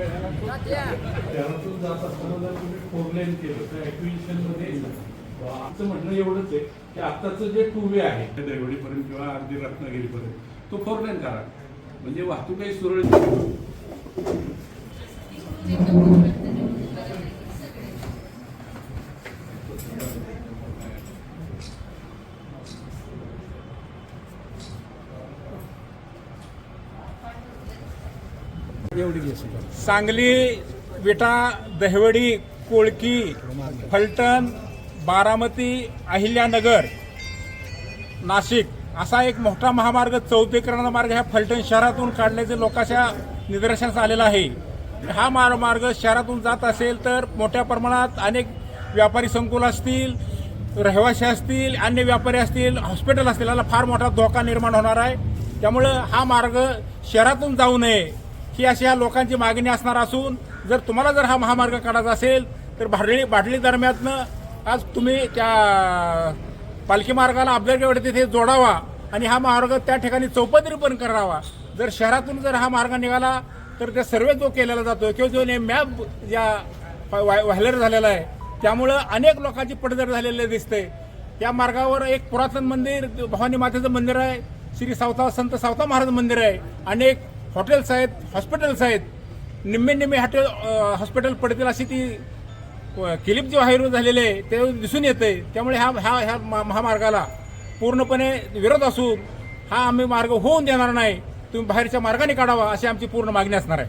शहरातून जात असताना जर तुम्ही फोर लेन केलं तर ऍक्विजिशनमध्ये आमचं म्हणणं एवढंच आहे की आत्ताचं जे टू वे आहे देवडीपर्यंत किंवा अगदी रत्नागिरीपर्यंत तो फोर लेन करा. म्हणजे वाहतूकही सुरळीत सांगली विटा दहिवडी कोळकी फलटण बारामती अहिल्यानगर नाशिक असा एक मोठा महामार्ग चौथीकरण मार्ग ह्या फलटण शहरातून काढण्याचे लोकांच्या निदर्शनास आलेला आहे. हा मार मार्ग शहरातून जात असेल तर मोठ्या प्रमाणात अनेक व्यापारी संकुल असतील रहिवासी असतील अन्य व्यापारी असतील हॉस्पिटल असतील याला फार मोठा धोका निर्माण होणार आहे. त्यामुळं हा मार्ग शहरातून जाऊ नये. ही अशी या लोकांची मागणी असणार असून जर तुम्हाला जर हा महामार्ग काढायचा असेल तर भाडली भाडली दरम्यातनं आज तुम्ही त्या पालखी मार्गाला अफजलगड तिथे जोडावा आणि हा मार्ग त्या ठिकाणी चौपदरी पण करावा. जर शहरातून जर हा मार्ग निघाला तर त्या सर्वे जो केलेला जातो किंवा जो मॅप ज्या व्हायलर झालेला आहे त्यामुळं अनेक लोकांची पडझड झालेली दिसते. या मार्गावर एक पुरातन मंदिर भवानी मातेचं मंदिर आहे श्री सावता संत सावता महाराज मंदिर आहे. अनेक हॉटेल्स आहेत हॉस्पिटल्स आहेत. निम्मे निम्मे हॉटेल हॉस्पिटल पडतील अशी ती किलीप जे व्हायरल झालेले आहे ते दिसून येते त्यामुळे ह्या ह्या ह्या महामार्गाला पूर्णपणे विरोध असून हा आम्ही मार्ग होऊन देणार नाही. तुम्ही बाहेरच्या मार्गाने काढावा अशी आमची पूर्ण मागणी असणार आहे.